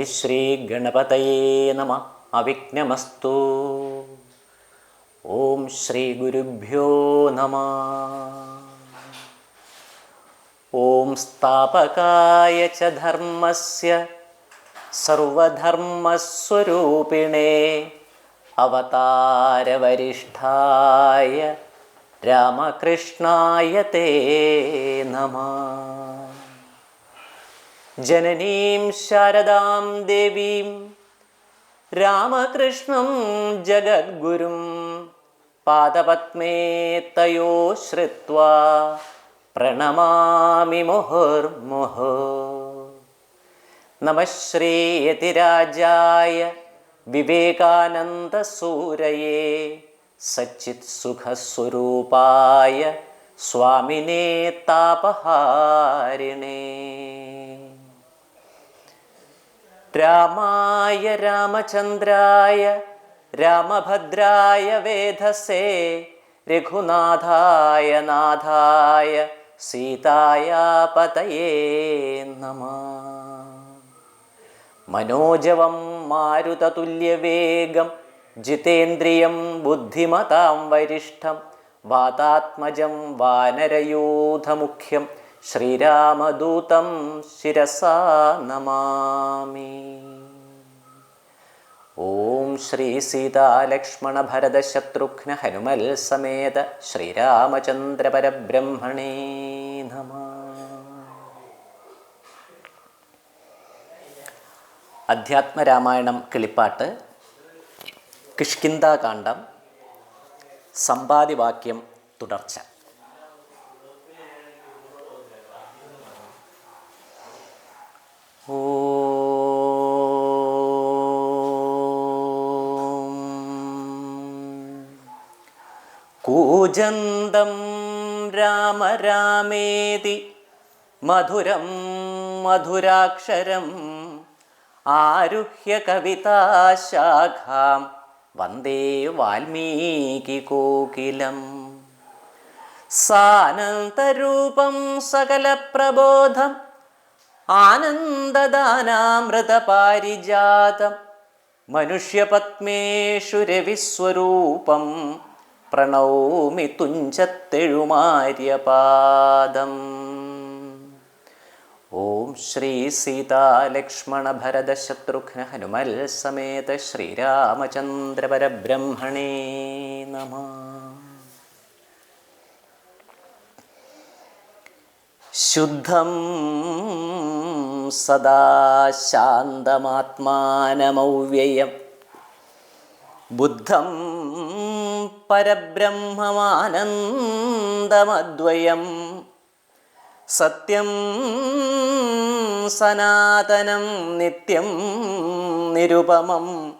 ഹരിശ്രീ ഗണപതയേ നമ അവിഘ്നമസ്തു ഓം ശ്രീ ഗുരുഭ്യോ നമ ഓം സ്ഥാപകായ ച ധർമ്മസ്യ സർവധർമ്മസ്വരൂപിണേ അവതാരവരിഷ്ഠായ രാമകൃഷ്ണായ തേ നമ ജനനീം ശാരദാം ദേവീം രാമകൃഷ്ണം ജഗദ്ഗുരും പാദപത്മേ തയോ ശ്രുവ പ്രണമാമി മുഹുർമുഹു. നമശ്രീയതിരാജായ വിവേകാനന്ദസൂരയേ സച്ചിത് സുഖസ്വരൂപായ സ്വാമിനേ താപഹാരിണേ. രാമായ രാമചന്ദ്രായ രാമഭദ്രായ വേധസേ രഘുനാഥായ നാഥായ സീതായ പതയേ നമ. മനോജവം മാരുതതുല്യവേഗം ജിതേന്ദ്രിയം ബുദ്ധിമതാം വരിഷ്ഠം വാതാത്മജം വാനരയൂഥമുഖ്യം ശ്രീരാമദൂതം ശിരസാ നമാമി. ഓം ശ്രീ സീതാലക്ഷ്മണ ഭരത ശത്രുഘ്ന ഹനുമൽ സമേത ശ്രീരാമചന്ദ്ര പരബ്രഹ്മണേ നമ. അധ്യാത്മരാമായണം കിളിപ്പാട്ട് കിഷ്കിന്താകാന്ഡം സമ്പാദിവാക്യം തുടർച്ച. കൂജന്തം രാമ രാമേതി മധുരം മധുരാക്ഷരം ആരുഹ്യ കവിതാശാഖാം വന്ദേ വാൽമീകി കോകിലം സാനന്തരൂപം സകലപ്രബോധം ആനന്ദദാനാമൃതപാരിജാതം. മനുഷ്യപത്മേഷു രവിസ്വരൂപം. പ്രണൗമി തുഞ്ചത്തെഴുമാര്യപാദം. ഓം ശ്രീ സീതാലക്ഷ്മണ ഭരത ശത്രുഘ്ന ഹനുമൽ സമേത ശ്രീരാമചന്ദ്ര പരബ്രഹ്മണേ നമ. ശുദ്ധം സദാ ശാന്തമാത്മാനമൗവ്യയം. ബുദ്ധം പരബ്രഹ്മമാനന്ദമദ്വയം. സത്യം സനാതനം നിത്യം നിരുപമം.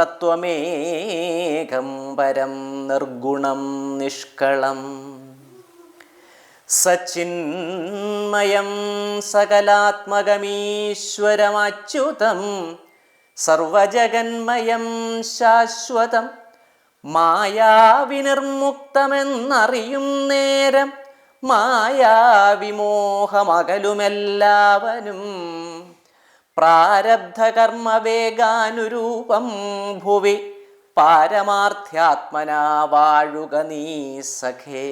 തത്വമേകം പരം നിർഗുണം നിഷ്കളം. സച്ചിന്മയം സകലാത്മകമീശ്വരമച്യുതം സർവജഗന്മയം ശാശ്വതം. മായാവിനിർമുക്തമെന്നറിയും നേരം മായാവിമോഹമകലുമെല്ലാവനും. പ്രാരബ്ധകർമ്മവേഗാനുരൂപം ഭുവി പാരമാർത്ഥ്യാത്മനാ വാഴുക നീ സഖേ.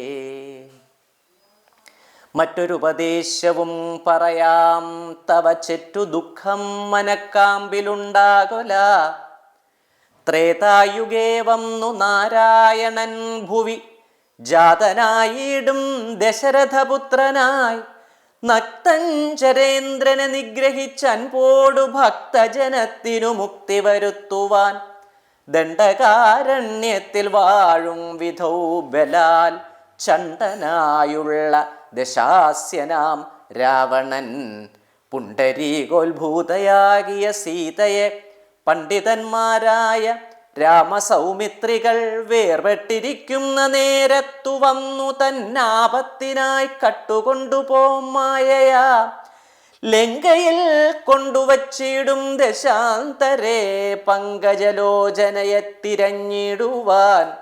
മറ്റൊരുപദേശവും പറയാം. തവ ചെറ്റു ദുഃഖം മനക്കാമ്പിലുണ്ടാകുല. ത്രേതായുഗേ വന്നു നാരായണൻ ഭുവി. ജാതനായിടും ദശരഥപുത്രനായി. നക്തഞ്ചരേന്ദ്രനെ നിഗ്രഹിച്ചൻപോടു ഭക്തജനത്തിനു മുക്തി വരുത്തുവാൻ. ദണ്ഡകാരണ്യത്തിൽ വാഴും വിധൗ ബലാൽ ചണ്ടനായുള്ള ദശാസ്യനാം രാവണൻ. പുണ്ടരീകോത്ഭൂതയാകിയ സീതയെ പണ്ഡിതന്മാരായ രാമസൗമിത്രികൾ വേർപെട്ടിരിക്കുന്ന നേരത്തു വന്നു തന്നാപത്തിനായി കട്ടുകൊണ്ടുപോമായയാ ലങ്കയിൽ കൊണ്ടുവച്ചിടും ദശാന്തരെ പങ്കജലോചനയെ തിരഞ്ഞിടുവാൻ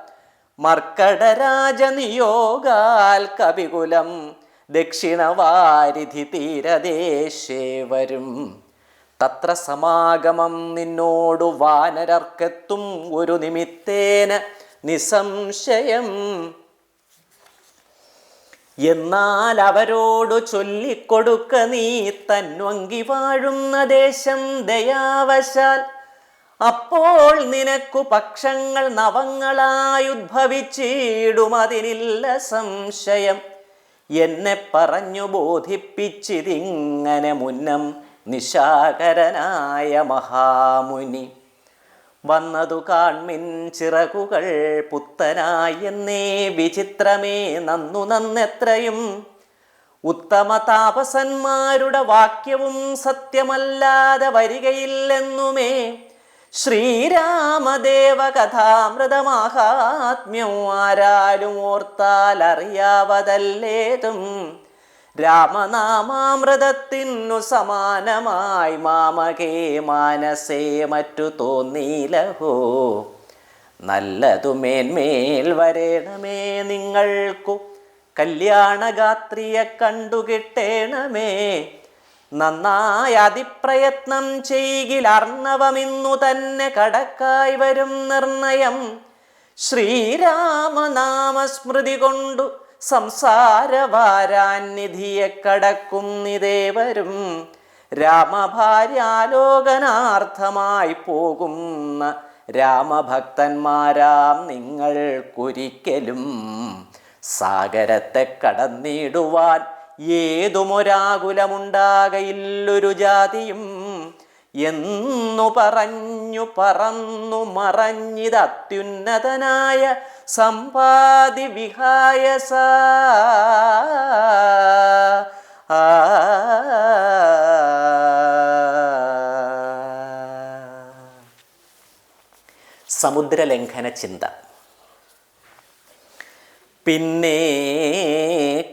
മർക്കടരാജനിയോഗാൽ കവികുലം ദക്ഷിണവാരിധി തീരദേശേ വരും. തത്ര സമാഗമം നിന്നോടു വാനരർക്കെത്തും ഒരു നിമിത്തേന നിസംശയം. എന്നാൽ അവരോടു ചൊല്ലിക്കൊടുക്ക നീ തന്വങ്കി വാഴുന്ന ദേശം ദയാവശാൽ. അപ്പോൾ നിനക്കു പക്ഷങ്ങൾ നവങ്ങളായുദ്ഭവിച്ചിടും അതിനില്ല സംശയം. എന്നെ പറഞ്ഞു ബോധിപ്പിച്ചിതിങ്ങനെ മുന്നം നിശാകരനായ മഹാമുനി. വന്നതു കാൺമിൻ ചിറകുകൾ പുത്തനായെന്നേ വിചിത്രമേ നന്നു നന്നെത്രയും. ഉത്തമ താപസന്മാരുടെ വാക്യവും സത്യമല്ലാതെ വരികയില്ലെന്നുമേ ശ്രീരാമദേവ കഥാമൃതമാഹാത്മ്യം ആരാലും ഓർത്താൽ അറിയാവതല്ലേതും രാമനാമാമൃതത്തിനു സമാനമായി മാമകേ മാനസേ മറ്റു തോന്നിയിലഹോ നല്ലതു മേന്മേൽ വരേണമേ നിങ്ങൾക്കു. കല്യാണഗാത്രിയെ കണ്ടുകിട്ടേണമേ നന്നായി അതിപ്രയത്നം ചെയ്കിൽ അർണവമിന്നു തന്നെ കടക്കായി വരും നിർണയം. ശ്രീരാമനാമസ്മൃതി കൊണ്ടു സംസാരവാരാന്നിധിയെ കടക്കുന്നിതേ വരും. രാമഭാര്യാലോകനാർത്ഥമായി പോകുന്ന രാമഭക്തന്മാരാം നിങ്ങൾക്കൊരിക്കലും സാഗരത്തെ കടന്നിടുവാൻ ഏതുമൊരാകുലമുണ്ടാകയില്ലൊരു ജാതിയും എന്നു പറഞ്ഞു പറന്നു മറഞ്ഞിത് അത്യുന്നതനായ സമ്പാദി വിഹായസ സമുദ്രലംഘന ചിന്ത പിന്നെ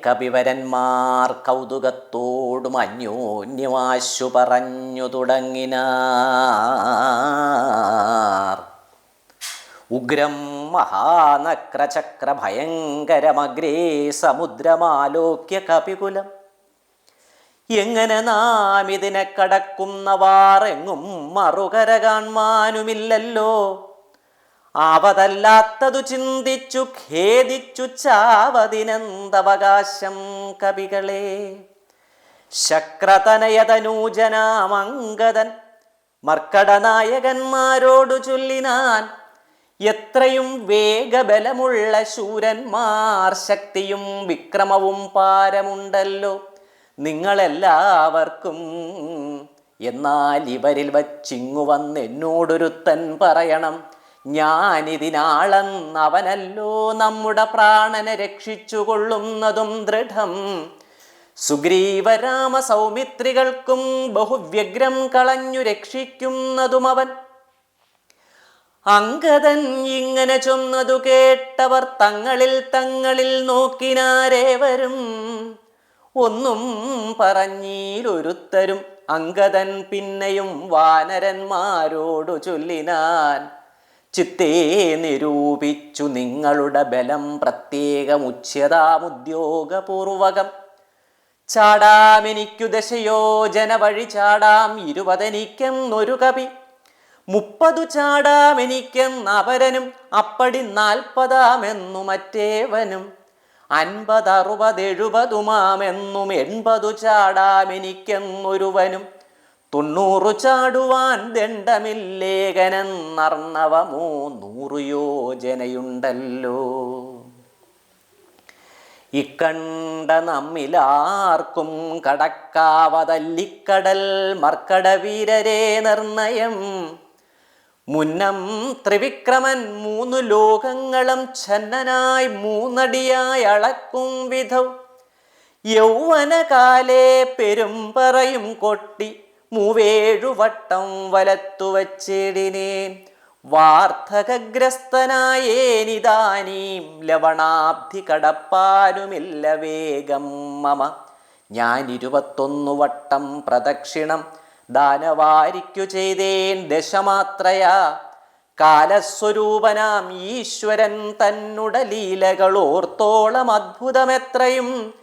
കവിവരന്മാർ കൗതുകത്തോടും അന്യോന്യമാശു പറഞ്ഞു തുടങ്ങിനാർ. ഉഗ്രം മഹാനക്രചക്ര ഭയങ്കരമഗ്രേ സമുദ്രമാലോക്യ കപികുലം. എങ്ങനെ നാം ഇതിനെ കടക്കുന്നവാറെങ്ങും മറുകര കാൺമാനുമില്ലല്ലോ ആവതല്ലാത്തതു ചിന്തിച്ചു ഖേദിച്ചു ചാവതിനെന്തവകാശം കവികളെ. ശക്രതനയതനൂജനാമംഗതൻ മർക്കടനായകന്മാരോടു ചൊല്ലിനാൻ എത്രയും വേഗബലമുള്ള ശൂരന്മാർ ശക്തിയും വിക്രമവും പാരമുണ്ടല്ലോ. നിങ്ങളെല്ലാവർക്കും എന്നാൽ ഇവരിൽ വച്ചിങ്ങു വന്ന് എന്നോടൊരുത്തൻ പറയണം. ഞാനിതിനാളെന്നവനല്ലോ നമ്മുടെ പ്രാണനെ രക്ഷിച്ചുകൊള്ളുന്നതും ദൃഢം. സുഗ്രീവരാമ സൗമിത്രികൾക്കും ബഹുവ്യഗ്രം കളഞ്ഞു രക്ഷിക്കുന്നതും അവൻ അങ്കദൻ ഇങ്ങനെ ചൊന്നതു കേട്ടവർ തങ്ങളിൽ തങ്ങളിൽ നോക്കിനാരേവരും. ഒന്നും പറഞ്ഞീലൊരുത്തരും അങ്കദൻ പിന്നെയും വാനരന്മാരോടു ചൊല്ലിനാൻ. ചിത്തേ നിരൂപിച്ചു നിങ്ങളുടെ ബലം പ്രത്യേകം ചാടാം ചാടാമെനിക്കു ദശയോജന വഴി ചാടാം ഇരുപതെനിക്കെന്നൊരു കവി. മുപ്പതു അപരനും അപ്പടി നാൽപ്പതാമെന്നു മറ്റേവനും. അൻപത് അറുപത് എഴുപതുമാമെന്നും എൺപതു ചാടാമെനിക്കെന്നൊരുവനും. തൊണ്ണൂറു ചാടുവാൻ ദണ്ഡമില്ലേഖനെന്നർണവമോ നൂറു യോജനയുണ്ടല്ലോ. ഇക്കണ്ട നമ്മിലാർക്കും കടക്കാവതല്ലിക്കടൽ മർക്കടവീരരെ നിർണയം. മുന്നം ത്രിവിക്രമൻ മൂന്നു ലോകങ്ങളും ഛന്നനായി മൂന്നടിയായി അളക്കും വിധം. യൗവനകാലേ പെരുമ്പറയും കൊട്ടി മൂവേഴുവട്ടം വലത്തു വച്ചിടിനേൻ വാർദ്ധകഗ്രസ്തനായേനിതാനീം ലവണാബ്ധി കടപ്പാനുമില്ല വേഗം മമ. ഞാൻ ഇരുപത്തൊന്നു വട്ടം പ്രദക്ഷിണം ദാനവാരിക്കു ചെയ്തേൻ ദശമാത്രയാ. കാലസ്വരൂപനാം ഈശ്വരൻ തന്നുട ലീലകൾ ഓർത്തോളം അത്ഭുതമെത്രയും.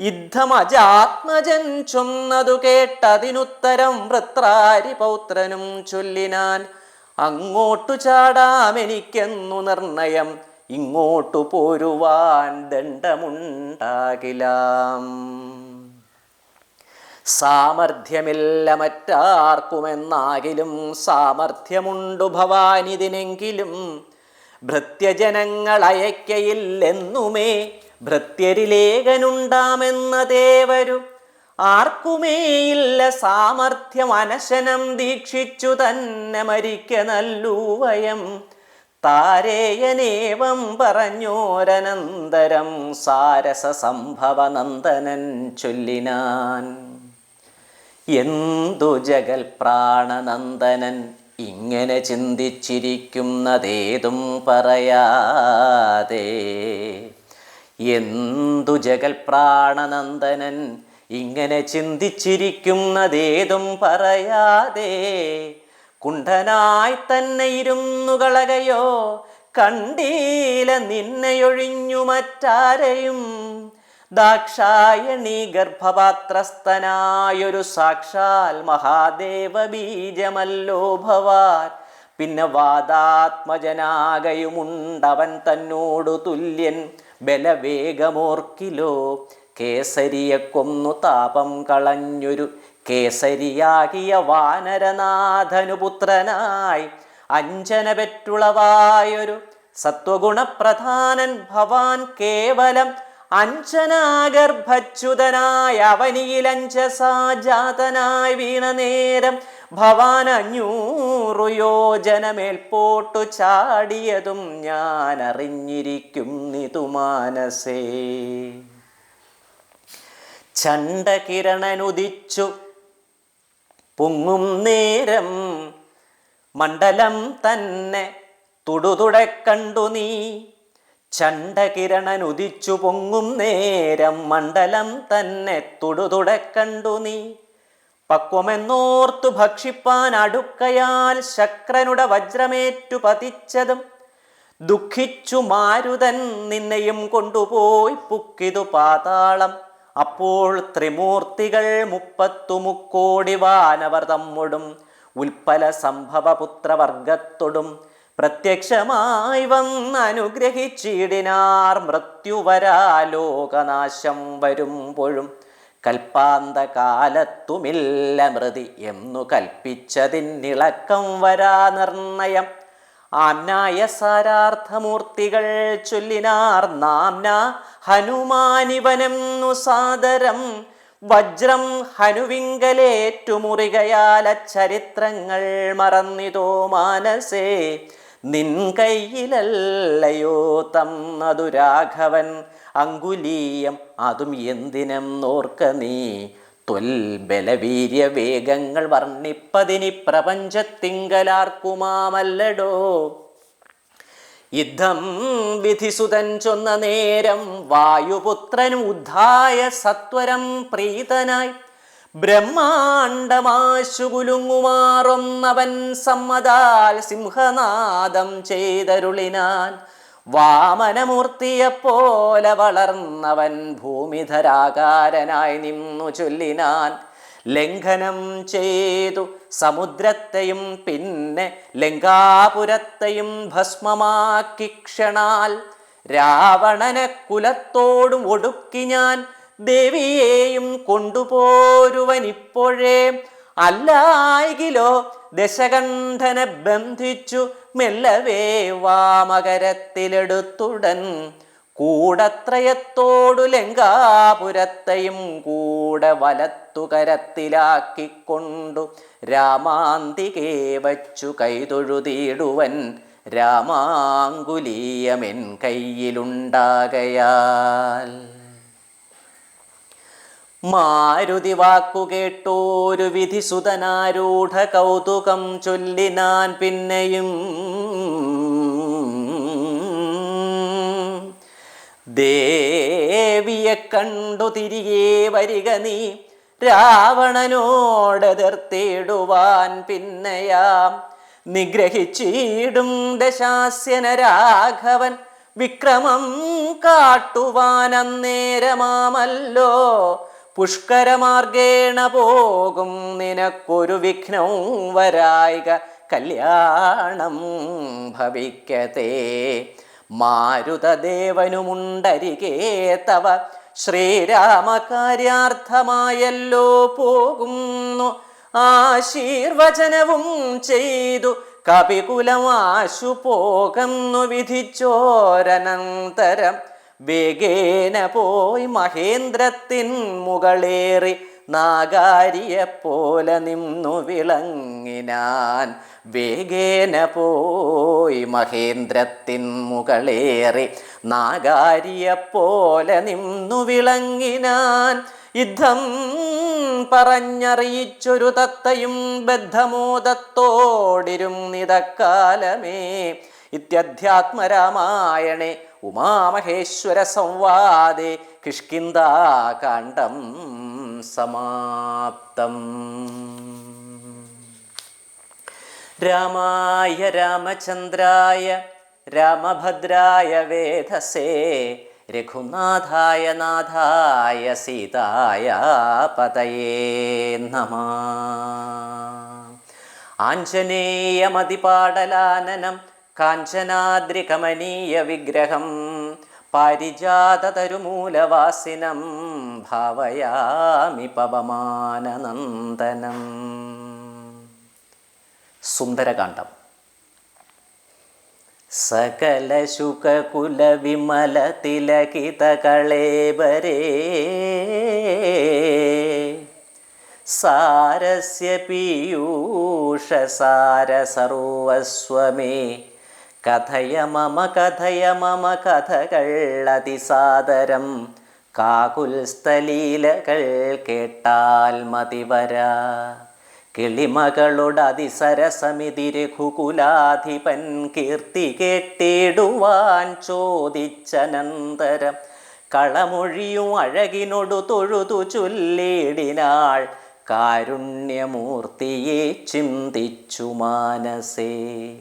യുദ്ധമജാത്മജൻ ചൊന്നതു കേട്ടതിനുത്തരം വൃത്രാരി പൗത്രനും ചൊല്ലിനാൻ അങ്ങോട്ടു ചാടാമെനിക്കെന്നു നിർണയം ഇങ്ങോട്ടു പോരുവാൻ ദണ്ഡമുണ്ടാകിലാം. സാമർഥ്യമില്ല മറ്റാർക്കുമെന്നാകിലും സാമർഥ്യമുണ്ടു ഭവാനിതിനെങ്കിലും ഭൃത്യജനങ്ങൾ അയക്കയില്ലെന്നുമേ ഭൃത്യരിലേഖനുണ്ടാമെന്ന ദേവരു. ആർക്കുമേയില്ല സാമർഥ്യം അനശനം ദീക്ഷിച്ചു തന്നെ മരിക്ക നല്ലൂവയം താരേയനേവം പറഞ്ഞോരനന്തരം സാരസ സംഭവനന്ദനൻ ചൊല്ലിനാൻ. എന്തു ജഗൽ പ്രാണനന്ദനൻ ഇങ്ങനെ ചിന്തിച്ചിരിക്കുന്നതേതും പറയാതെ. എന്തു ജഗൽ പ്രാണനന്ദനൻ ഇങ്ങനെ ചിന്തിച്ചിരിക്കുന്നതേതും പറയാതെ കുണ്ഠനായി തന്നെ ഇരുന്നു കളകയോ കണ്ടീല നിന്നെയൊഴിഞ്ഞു മറ്റാരെയും. ദാക്ഷായണി ഗർഭപാത്രസ്ഥനായൊരു സാക്ഷാൽ മഹാദേവ ബീജമല്ലോ ഭവാൻ. പിന്നെ വാദാത്മജനാകയുമുണ്ടവൻ തന്നോടു തുല്യൻ. ബലവേഗമോർക്കിലോ. കേസരിയെ കൊന്നു താപം കളഞ്ഞൊരു കേസരിയാകിയ വാനരനാഥനു പുത്രനായി അഞ്ജന പെറ്റുളവായൊരു സത്വഗുണപ്രധാനൻ ഭവാൻ കേവലം അഞ്ജനാഗർഭച്യുതനായ അവനിയിലഞ്ചസാജാതനായി വീണ നേരം ഭവാൻ അഞ്ഞൂറു യോജനമേൽപോട്ടു ചാടിയതും ഞാൻ അറിഞ്ഞിരിക്കും നിതുമാനസേ. ചണ്ടകിരണനുദിച്ചു പൊങ്ങും നേരം മണ്ഡലം തന്നെ തുടുതുടെ കണ്ടു നീ. ചണ്ടകിരണനുദിച്ചു പൊങ്ങും നേരം മണ്ഡലം തന്നെ തുടുതുടെ കണ്ടു നീ. പക്വമെന്നോർത്തു ഭക്ഷിപ്പാൻ അടുക്കയാൽ ശക്രനുടെ വജ്രമേറ്റു പതിച്ചതും. ദുഃഖിച്ചു മാരുതൻ നിന്നെയും കൊണ്ടുപോയി പുക്കിതു പാതാളം. അപ്പോൾ ത്രിമൂർത്തികൾ മുപ്പത്തു മുക്കോടി വാനവർ തമ്മൊടും. ഉൽപ്പല സംഭവപുത്രവർഗത്തൊടും. പ്രത്യക്ഷമായി വന്നനുഗ്രഹിച്ചിടിനാർ. മൃത്യുവരാ ലോകനാശം വരുമ്പോഴും കൽപ്പാന്ത കാലത്തുമില്ല മൃതി എന്നു കൽപ്പിച്ചതിന്നിളക്കം വരാ നിർണയം. ആംനായ സാരാർത്ഥമൂർത്തികൾ ചൊല്ലിനാർ നാംന ഹനുമാനിവനെന്നു സാദരം. വജ്രം ഹനുവിങ്കലേറ്റുമുറികയാല ചരിത്രങ്ങൾ മറന്നിതോ മാനസേ. നിൻ കയ്യിലല്ലയോ തന്നതു രാഘവൻ. അങ്കുലീയം അതും എന്തിനം നോർക്ക നീ? ത്വൽബലവീര്യ വേഗങ്ങൾ വർണിപ്പതിനി പ്രപഞ്ചത്തിങ്കലാർക്കുമാമല്ലടോ? യുദ്ധം വിധിസുതൻ ചൊന്ന നേരം വായുപുത്രനും ഉദ്ധായ സത്വരം പ്രീതനായി. ബ്രഹ്മാണ്ടമാശുകുലുങ്ങുമാറൊന്നവൻ സമ്മതാൽ സിംഹനാദം ചെയ്തരുളിനാൻ. വാമനമൂർത്തിയെപ്പോലെ വളർന്നവൻ ഭൂമിധരാകാരനായി നിന്നു ചൊല്ലിനാൻ ലംഘനം ചെയ്തു. സമുദ്രത്തെയും പിന്നെ ലങ്കാപുരത്തെയും ഭസ്മമാക്കി ക്ഷണാൽ രാവണനെ കുലത്തോടും ഒടുക്കി ഞാൻ ദേവിയെയും കൊണ്ടുപോരുവനിപ്പോഴേ അല്ലായികിലോ ദശകണ്ഠനെ ബന്ധിച്ചു മെല്ലവേ വാമകരത്തിലെടുത്തുടൻ. കൂടത്രയത്തോടു ലങ്കാപുരത്തെയും കൂടെ വലത്തുകരത്തിലാക്കിക്കൊണ്ടു രാമാന്തികേ വച്ചു കൈതൊഴുതിയിടുവൻ. രാമാങ്കുലീയമെൻ കയ്യിലുണ്ടാകയാൽ മാരുതി വാക്കു വിധി വിധിസുതനാരൂഢ കൗതുകം ചൊല്ലിനാൻ പിന്നെയും. ദേവിയെ കണ്ടു തിരികെ വരിക നീ രാവണനോടെതിർത്തിടുവാൻ പിന്നെയാം. നിഗ്രഹിച്ചിടും ദശാസ്യന രാഘവൻ വിക്രമം കാട്ടുവാനന്നേരമാമല്ലോ പുഷ്കരമാർഗേണ പോകും. നിനക്കൊരു വിഘ്നവും വരായിക കല്യാണം ഭവിക്കതേ മാരുതദേവനുമുണ്ടരികേ തവ ശ്രീരാമകാര്യാർത്ഥമായല്ലോ പോകുന്നു. ആശീർവചനവും ചെയ്തു കപികുലമാശു പോകുന്നു വിധിച്ചോരനന്തരം. വേഗേന പോയി മഹേന്ദ്രത്തിൻ മുകളേറി നാഗാരിയെപ്പോലെ നിന്നു വിളങ്ങിനാൻ. വേഗേന പോയി മഹേന്ദ്രത്തിൻ മുകളേറി നാഗാരിയെപ്പോലെ നിന്നു വിളങ്ങിനാൻ. യുദ്ധം പറഞ്ഞറിയിച്ചൊരു തത്തയും ബദ്ധമോദത്തോടിരും നിതക്കാലമേ ഇത്യധ്യാത്മരാമായണേ ഉമാമഹേശ്വര സംവാദേ കിഷ്കിന്താകാണ്ഡം സമാപ്തം. രാമായ രാമചന്ദ്രായ രാമഭദ്രായ വേധസേ രഘുനാഥായ നാഥായ സീതായ പതയേ നമ. ആഞ്ജനേയമതിപാടലാനനം കാഞ്ചനാദ്രികമനീയ വിഗ്രഹം പാരിജാതതരുമൂലവാസിനം ഭാവയാമി പവമാനനന്ദനം സുന്ദരകാന്ഡം. സകല ശുകകുല വിമല തിലകിത കഥയ മമ കഥയ മമ കഥകളതിസാദരം കാകുൽസ്ഥലീലകൾ കേട്ടാൽ മതിവരാ കിളിമകളുടെ അതിസരസമിതി രഘുകുലാധിപൻ കീർത്തി കേട്ടിടുവാൻ ചോദിച്ചനന്തരം. കളമൊഴിയും അഴകിനൊടു തൊഴുതു ചൊല്ലിടിനാൾ കാരുണ്യമൂർത്തിയെ ചിന്തിച്ചു മാനസേ.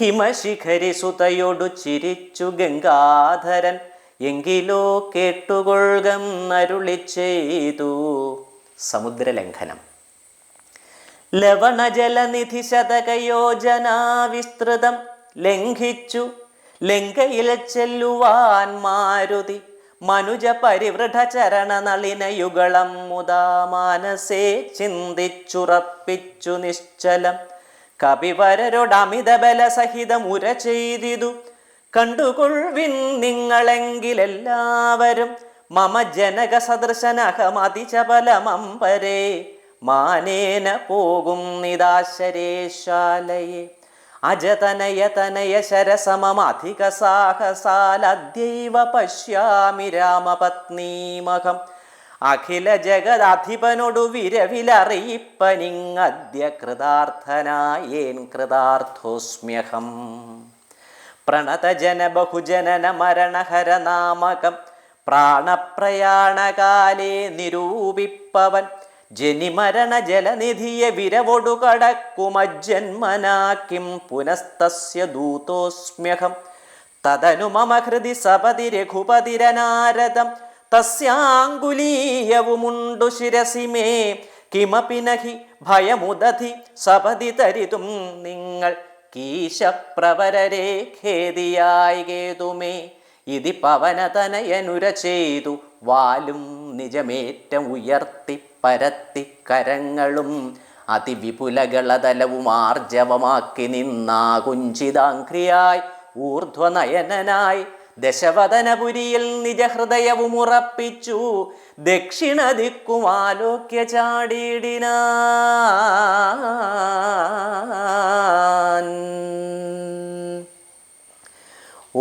ഹിമശിഖരി സുതയൊടു ചിരിച്ചു ഗംഗാധരൻ. എങ്കിലോ കേട്ടുകൊള്ളുകം അരുളി ചെയ്തു. സമുദ്രലംഘനം. ലവണജലനിധി ശതകയോജനാ വിസ്തൃതം ലംഘിച്ചു. ലങ്കയിൽ ചെല്ലുവാൻ മാരുതി. മനുജ പരിവൃഢ ചരണ നളിന യുഗളം മുതാ മാനസേ ചിന്തിച്ചുറപ്പിച്ചു നിശ്ചലം. കപിവരരോടമിത ബലസഹിതം ഉര ചെയ്തിതു കണ്ടുകൊൾവിൻ നിങ്ങളെങ്കിലെല്ലാവരും മമ ജനക സദൃശനഹമതിചപലമമ്പരേ മാനേന പോകും നിദാശരേശാലയെ അജതനയതനയ ശരസമധിക സാഹസാലദ്യൈവ പശ്യാമി രാമപത്നീമഹം അഖില ജഗദാധിപനോടു വിരവിലറിയിപ്പനിങ്ങദ്യ കൃതാർത്ഥനായേൻ കൃതാർത്ഥോസ്മ്യഹം. പ്രണതജന ബഹുജനന മരണഹര നാമകം പ്രാണപ്രയാണകാലേ നിരൂപിപ്പവൻ ജനിമരണ ജലനിധിയെ വിരവൊടു കടക്കുമജ്ജന്മനാക്കിം പുനസ്തസ്യ ദൂതോസ്മ്യഹം. തദനു മമ ഹൃദി സപതി രഘുപതിരനാരദം തസ്യാങ്കുലീയവുമുണ്ടു ശിരസിമേ കിമപിനഹി കിമപി നഹി ഭയമുദധി സപതി തരിതും നിങ്ങൾ കീശപ്രവരരെ ഖേദിയായി കേതുമേ. ഇതി പവനതനയനുര ചെയ്തു വാലും നിജമേറ്റം ഉയർത്തി പരത്തി കരങ്ങളും അതിവിപുലകളതലവും ആർജവമാക്കി നിന്നാകുഞ്ചിതാംഗ്രിയായി ഊർധ്വനയനായി ദശവദനപുരിയിൽ നിജഹൃദയവും ഉറപ്പിച്ചു. ദക്ഷിണ ദിക്കും ആലോക്യ ചാടിയിടിന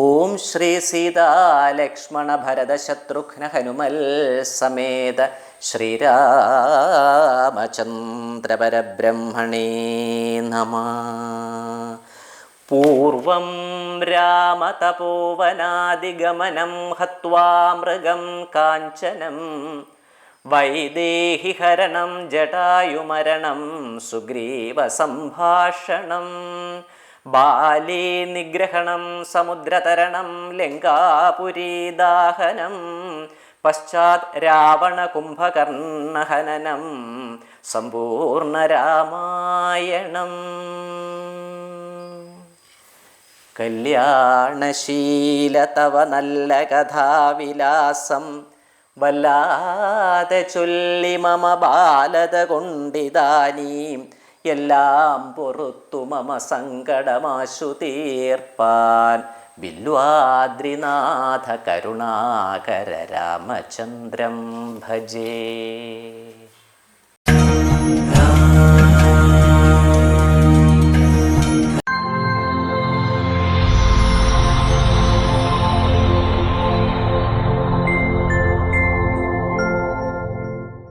ഓം ശ്രീ സീതാലക്ഷ്മണ ഭരത ശത്രുഘ്ന ഹനുമൽ സമേത ശ്രീരാമചന്ദ്രപരബ്രഹ്മണേ നമ. പൂർവം രാമതപോവനാദിഗമനം ഹത്വാ മൃഗം കാഞ്ചനം വൈദേഹിഹരണം ജടായുമരണം സുഗ്രീവസംഭാഷണം ബാലേ നിഗ്രഹണം സമുദ്രതരണം ലങ്കാപുരീദാഹനം പശ്ചാത് രാവണ കുംഭകർണഹനനം സമ്പൂർണ രാമായണം കല്യാണശീല തവ നല്ല കഥാവിലാസം. വല്ലാതെ ചൊല്ലി മമ ബാലത കൊണ്ടിതാനീം എല്ലാം പുറത്തു മമ സങ്കടമാശു തീർപ്പാൻ. ബില്വാദ്രിനാഥ കരുണാകര രാമചന്ദ്രം ഭജേ.